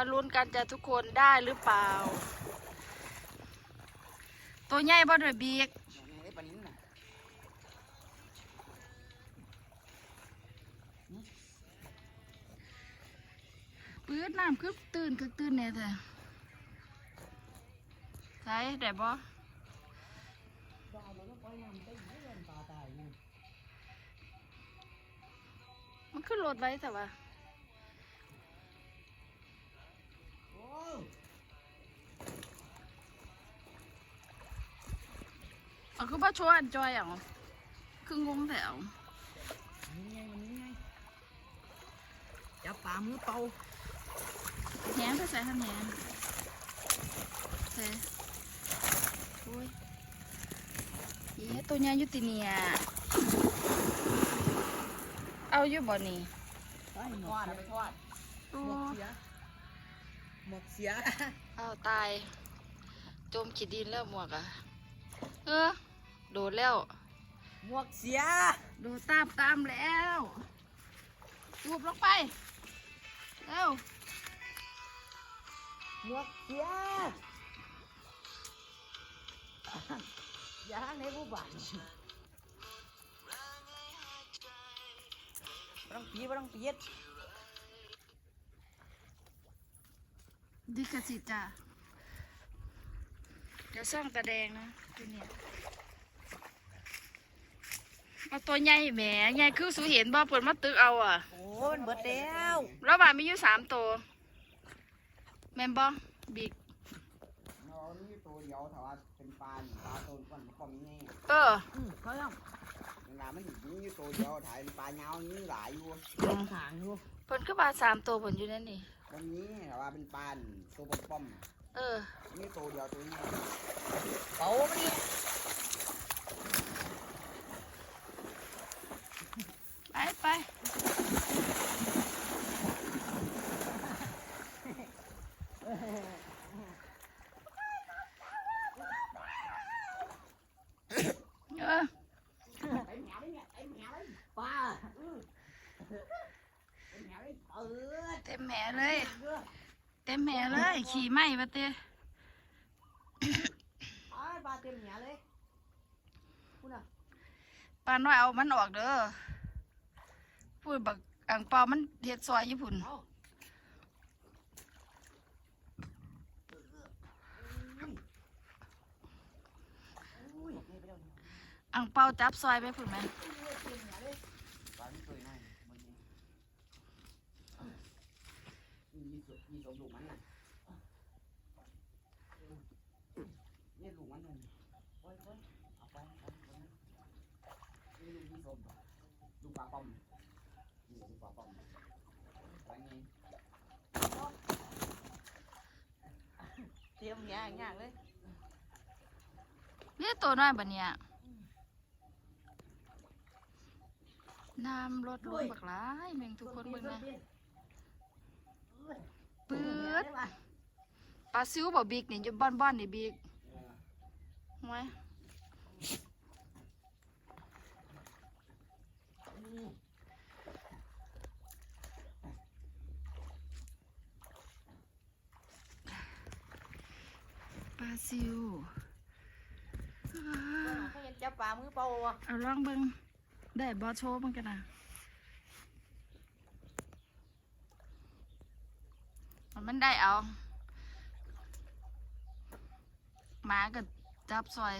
มาลุ้นกันจะทุกคนได้หรือเปล่า ตัวใหญ่บ่ด้วยบีกปื้ดน้ำคือตื่นคือตื่นเนี่ยเถอใช่ได้บ่ดาวมันก็ปล่อมันขึ้นรถไว้แต่ว่า เอาคือบ่ชวนจอยเอะคืองงแต่เอานี่ไงมันนี่ไงจับปลามือเป่าแหงไปใส่ทำแหงใส่โอ้ยเย้ตัวใหญ่อยุติเนี่ยเอาอยู่บ่นี่ทอดไปทอดโอ้หมกเสียหมกเสียเอาตาย จมขีดดินแล้วหมวกอะเออโดดแล้ว หมวกเสียโดดตามตามแล้วจูบลงไป เร็ว หมวกเสียอย่าในผู้บ้านไม่ต้องปีไม่ต้องปีดดิกสิจ้าเดี๋ยวสร้างตาแดงนะตัวเนี้ย เอาตัวใหญ่แหมใหญ่คือสูเห็นบ่เปิดมาตึกเอาอะโอ้มันเบิดแล้วแล้วบ้านมีอยู่สามตัวแม่นบ่บิ๊กเรานี่ตัวเดียวแต่ว่าเป็นปลาปลาตัวมันก็มีไงเอออืมเขายังเวลามันถึงนี่ตัวเดียวถ่ายเป็นปลาเงานี่หลายอยู่ขางอยู่เพิ่นคือบ้านสามตัวเพิ่นอยู่นั่นนี่วันนี้แต่ว่าเป็นปลาตัวบนป้อมเออ นี่ตัวเดียวตัวนี้เป๋าไม่ดีไปไปเออไอ้แมวเนี่ย ไอ้แมวปลาไอ้แมวเออเต็มแหมเลย เต็มแหมเลย ขี่ไหม้ปะเต้ปลาเต็มแมวเลยคุณอะปลาน้อยเอามันออกเด้อ พูดบักอ่างเปามันเฮ็ดซอยญี่ปุ่นอ่างเปาจับซอยไปพุ่นไหมเคยง่ายมันนี่มีสุดมีสมลูกมันนั่นโอ้ยโอ้ยเอาไปเอาไปลูกมีสมลูกปลาปอม เตรียมยางยางเลยนี่ตัวน้อยบัดเนี่ยน้ำลดลงบักหลายแม่งทุกคนเบิ่งนะเปื๊ดปลาซิวบ่บิ๊กนี่อยู่บ้านๆนี่บิ๊กไว้ ซิวอ่าเขายังจับปลามือเปล่าอะเอาลองเบิ่งได้บอโชว์มันกันนะเอามันได้เอาหมาก็จับซอย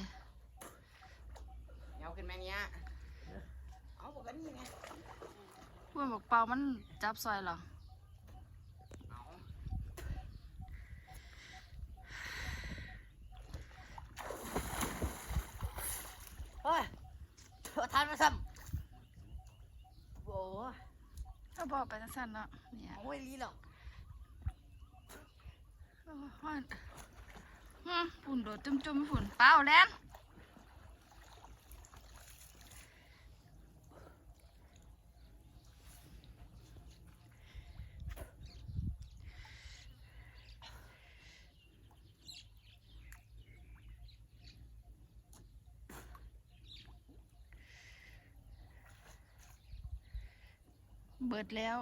เอาขึ้นมาเนี้ยเอาปกติไงพวกบอกเปล่ามันจับซอยเหรอ เอาเฮ้ยเธอทานมาซ้ำโอ้ย ถ้า บอกไปสั้นๆเนาะเนี่ยเอาไว้ลีหรอกโอ้ยฮ้อนฮึฝุ่นโดดจุ่มๆฝุ่นเปล่าแลน เบิดแล้ว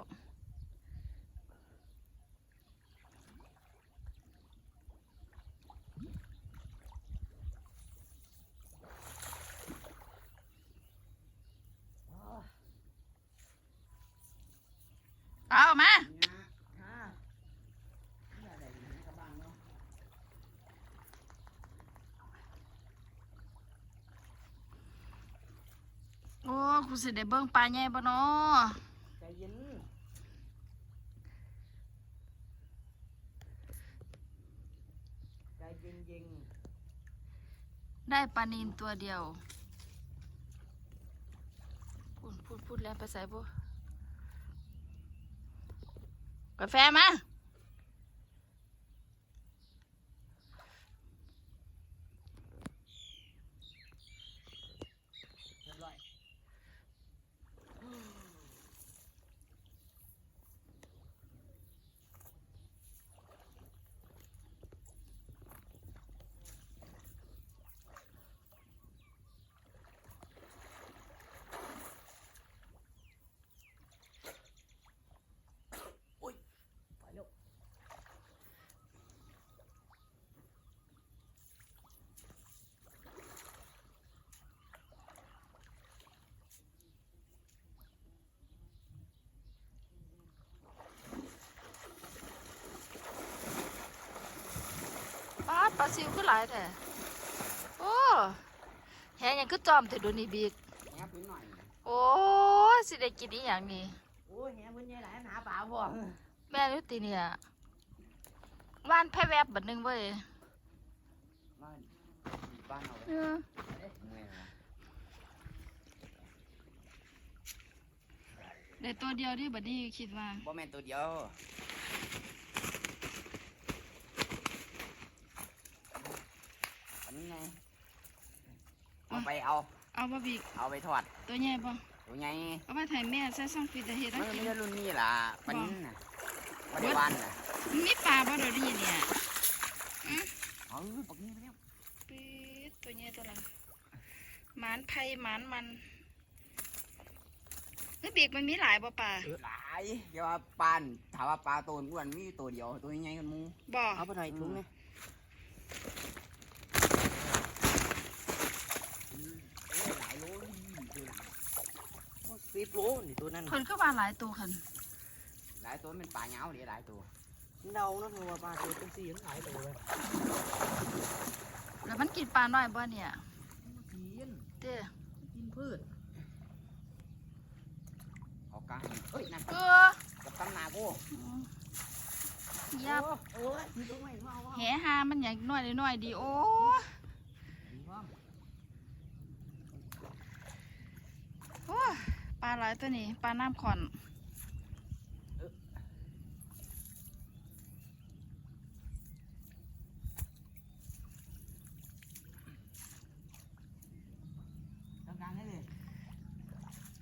เอามา โอ้คุณเสด็จเบิ่งปลาแย่บ่เนาะ เย็นใจเย็นเย็นได้ปลานินตัวเดียว พูดพูดพูดแล้วไปใส่บ่กาแฟมา ปลาปลาซิวคือหลายแท้โอ้แหยังคือจอมแต่ดูนี่บีกแอบพื้นหน่อย โอ้ยสิได้กินอีหยังนี่โอ้ยแหพื้นใหญ่หลายหาปลาบ่แม่นุติเนี่ยว่านแพ้แวบบัดหนึงเว้ยบ้านบ้านเอาเออเอ๊ะเมื่อยนะได้ตัวเดียวที่บัดนี้คิดว่าบ่แม่นตัวเดียวอันนี้ไงเอา ไปเอา เอาบ่บีกเอาไปทอดตัวใหญ่บ่ตัวใหญ่เอาไปถ่ายแม่ใส่ซ่องฟิตเฮ็ดมัให้นกิไม่นใช่รุ่นนี้ล่ะปันนี้น่ะปันนี้วันน่ะมีปลาบ่เดี๋ยวนี้เนี่ยเออปักนี้ไปแล้วปี๊ดตัวใหญ่ตัวละหมานไผ่หมานมันเฮ้ยบีกมันมีหลายบ่ปลาหลายเดี๋ยวว่าปานถามว่าปลาตัวอ้วนมีอยู่ตัวเดียวตัวใหญ่กันมูบ่เอาไปหน่อยถุงนี่หลายโล สิบโลนี่ตัวนั้นเพิ่นก็ว่าหลายตัวคันหลายตัวมันเป็นปลาเหงาเดี๋ยวหลายตัวเดานะเพราะว่าปลาตัวเป็นสีมันหลายตัวเลยแล้วมันกินปลาน้อยบ่เนี่ยกินเด้อกินพืชเอากลางเฮ้ยนั่นเออกับตำนากูยับโอ้ยมีตัวใหม่มาว่าแหหามันอย่างน้อยน้อยๆดีโอ้ดีว่าโอ้ป ลาหลายตัวนี้ปลาน้ำขอนทำการได้เลย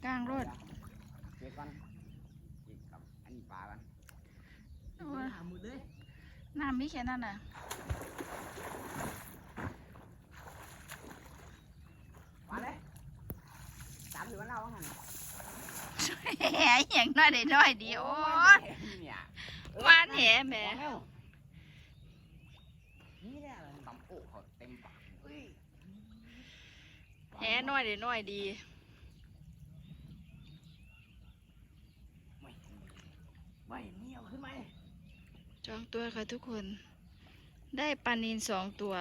กลางรถเก็บก่อนเก็บกับอันนี้ปลากันโอ้ยหาหมดเลยน้ำมีแค่นั้นน่ะมาเลยสามหรือว่าเราหัน แหอย่างน้อยได้น้อยดีโอ้ยเนี่ยหวานแหแหมนี่แหละตำโอ้เขาเต็มปากแหน้อยได้น้อยดีไม่เนียวขึ้นไหมจองตัวค่ะทุกคน ได้ปลานินสองตัว